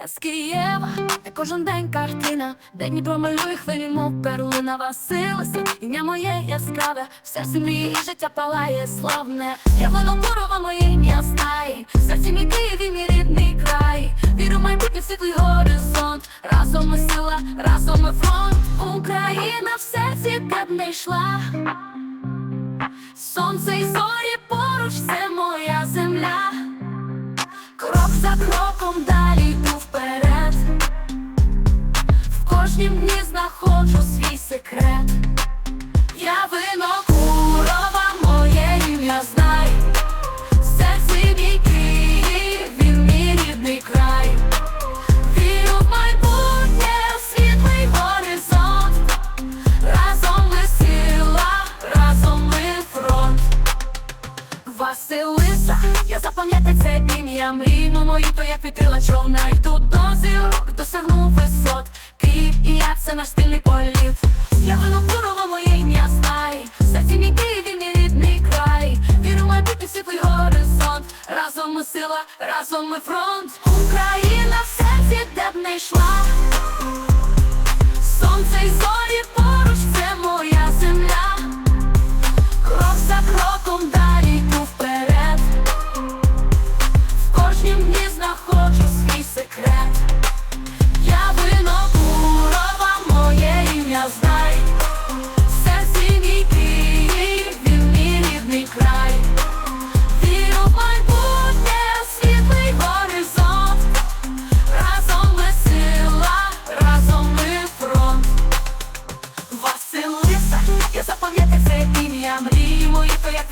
Я з Києва, де кожен день картина, де Дніпро малює хвилі, мов перлина Василиса, ім'я моє яскраве, в серці мрії і життя палає славне. Я Ворова моє ім'я знає, серці мій Київ і мій рідний край. Віру в майбутнє світлий горизонт. Разом ми сила, разом ми фронт. Україна в серці де б не йшла. Сонце і зорі поруч, це моя земля. Крок за кроком В кожнім дні знаходжу свій секрет. Я винокурова, моє ім'я знай. Серці мій Київ, він мій рідний край. Вірю в майбутнє, світлий горизонт. Разом ми сила, разом ми фронт. Василиса, я запам'ятаю це ім'я мрійну мою, то як вітрила човна йду до зірок, досягнув стильний полів. Я винокурова моє ім'я знай. За ці мій Київ рідний край. Віру май підписів і горизонт. Разом ми сила, разом ми фронт. Україна в серці, де б не йшла. Сонце й зорі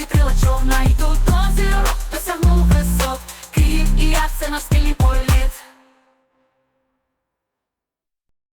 відкрила човна і тут